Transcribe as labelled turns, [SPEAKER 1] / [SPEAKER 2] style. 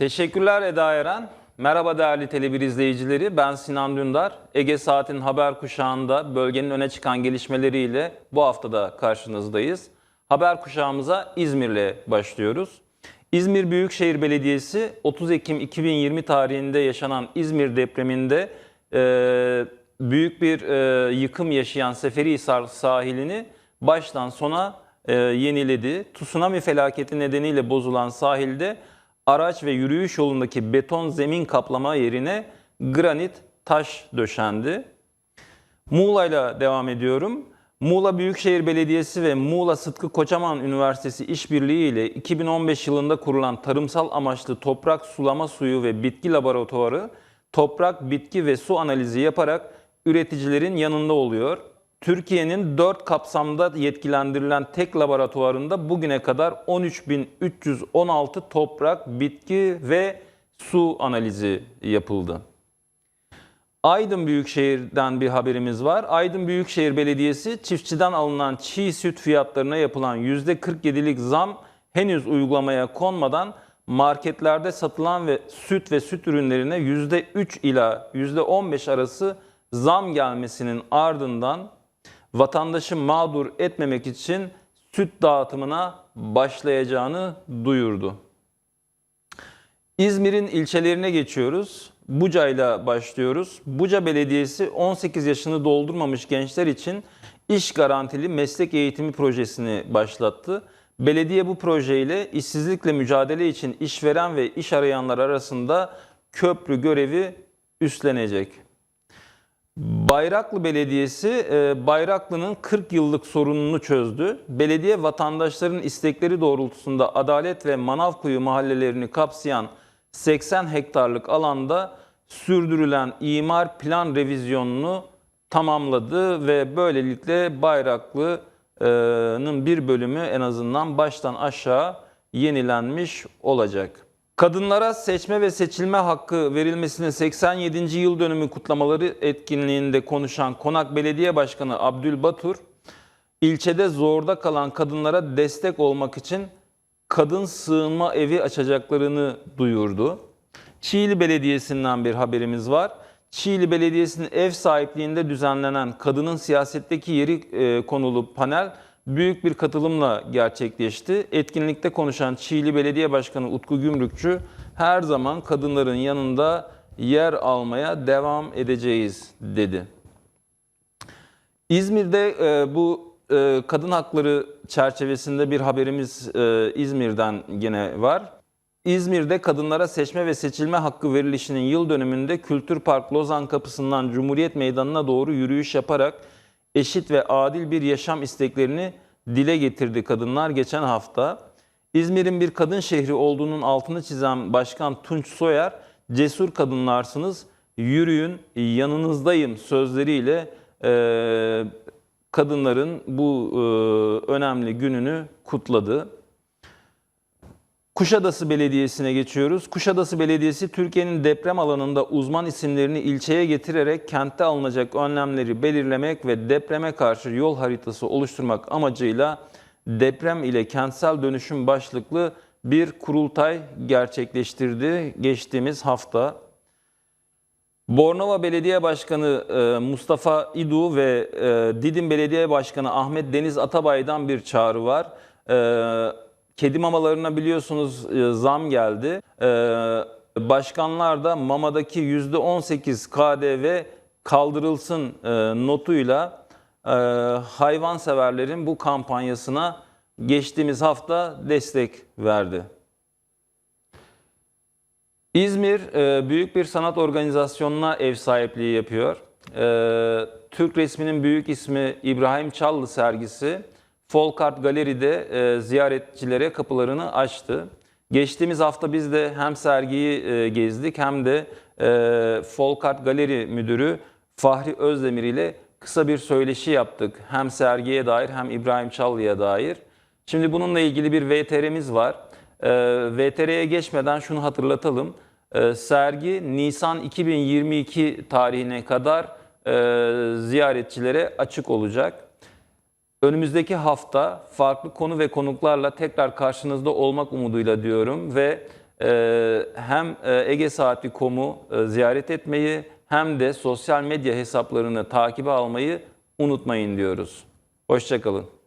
[SPEAKER 1] Teşekkürler Eda Eren. Merhaba değerli Tele1 izleyicileri. Ben Sinan Dündar. Ege Saat'in haber kuşağında bölgenin öne çıkan gelişmeleriyle bu haftada karşınızdayız. Haber kuşağımıza İzmir'le başlıyoruz. İzmir Büyükşehir Belediyesi 30 Ekim 2020 tarihinde yaşanan İzmir depreminde e, büyük bir e, yıkım yaşayan Seferihisar sahilini baştan sona e, yeniledi. Tsunami felaketi nedeniyle bozulan sahilde araç ve yürüyüş yolundaki beton zemin kaplama yerine granit taş döşendi. Muğla'yla devam ediyorum. Muğla Büyükşehir Belediyesi ve Muğla Sıtkı Koçaman Üniversitesi işbirliği ile 2015 yılında kurulan tarımsal amaçlı toprak sulama suyu ve bitki laboratuvarı toprak, bitki ve su analizi yaparak üreticilerin yanında oluyor. Türkiye'nin 4 kapsamda yetkilendirilen tek laboratuvarında bugüne kadar 13.316 toprak, bitki ve su analizi yapıldı. Aydın Büyükşehir'den bir haberimiz var. Aydın Büyükşehir Belediyesi çiftçiden alınan çiğ süt fiyatlarına yapılan %47'lik zam henüz uygulamaya konmadan marketlerde satılan ve süt ve süt ürünlerine %3 ila %15 arası zam gelmesinin ardından vatandaşı mağdur etmemek için süt dağıtımına başlayacağını duyurdu. İzmir'in ilçelerine geçiyoruz. Buca ile başlıyoruz. Buca Belediyesi 18 yaşını doldurmamış gençler için iş garantili meslek eğitimi projesini başlattı. Belediye bu projeyle işsizlikle mücadele için işveren ve iş arayanlar arasında köprü görevi üstlenecek. Bayraklı Belediyesi e, Bayraklı'nın 40 yıllık sorununu çözdü. Belediye vatandaşların istekleri doğrultusunda Adalet ve Manavkuyu mahallelerini kapsayan 80 hektarlık alanda sürdürülen imar plan revizyonunu tamamladı ve böylelikle Bayraklı'nın bir bölümü en azından baştan aşağı yenilenmiş olacak. Kadınlara seçme ve seçilme hakkı verilmesinin 87. yıl dönümü kutlamaları etkinliğinde konuşan Konak Belediye Başkanı Abdülbatur, ilçede zorda kalan kadınlara destek olmak için kadın sığınma evi açacaklarını duyurdu. Çiğli Belediyesi'nden bir haberimiz var. Çiğli Belediyesi'nin ev sahipliğinde düzenlenen kadının siyasetteki yeri e, konulu panel büyük bir katılımla gerçekleşti. Etkinlikte konuşan Çiğli Belediye Başkanı Utku Gümrükçü her zaman kadınların yanında yer almaya devam edeceğiz dedi. İzmir'de e, bu e, kadın hakları çerçevesinde bir haberimiz e, İzmir'den gene var. İzmir'de kadınlara seçme ve seçilme hakkı verilişinin yıl dönümünde Kültür Park Lozan Kapısı'ndan Cumhuriyet Meydanı'na doğru yürüyüş yaparak eşit ve adil bir yaşam isteklerini dile getirdi kadınlar geçen hafta. İzmir'in bir kadın şehri olduğunun altını çizen Başkan Tunç Soyer, cesur kadınlarsınız, yürüyün, yanınızdayım sözleriyle e, kadınların bu e, önemli gününü kutladı. Kuşadası Belediyesi'ne geçiyoruz. Kuşadası Belediyesi Türkiye'nin deprem alanında uzman isimlerini ilçeye getirerek kentte alınacak önlemleri belirlemek ve depreme karşı yol haritası oluşturmak amacıyla deprem ile kentsel dönüşüm başlıklı bir kurultay gerçekleştirdi geçtiğimiz hafta. Bornova Belediye Başkanı e, Mustafa İdu ve e, Didim Belediye Başkanı Ahmet Deniz Atabay'dan bir çağrı var. E, Kedi mamalarına biliyorsunuz zam geldi. Başkanlar da mamadaki %18 KDV kaldırılsın notuyla hayvanseverlerin bu kampanyasına geçtiğimiz hafta destek verdi. İzmir büyük bir sanat organizasyonuna ev sahipliği yapıyor. Türk resminin büyük ismi İbrahim Çallı sergisi Folk Art Galeri'de e, ziyaretçilere kapılarını açtı. Geçtiğimiz hafta biz de hem sergiyi e, gezdik hem de e, Folk Art Galeri Müdürü Fahri Özdemir ile kısa bir söyleşi yaptık. Hem sergiye dair hem İbrahim Çallı'ya dair. Şimdi bununla ilgili bir VTR'miz var. E, VTR'ye geçmeden şunu hatırlatalım. E, sergi Nisan 2022 tarihine kadar e, ziyaretçilere açık olacak. Önümüzdeki hafta farklı konu ve konuklarla tekrar karşınızda olmak umuduyla diyorum ve e, hem e, Ege Saati.com'u e, ziyaret etmeyi hem de sosyal medya hesaplarını takibe almayı unutmayın diyoruz. Hoşçakalın.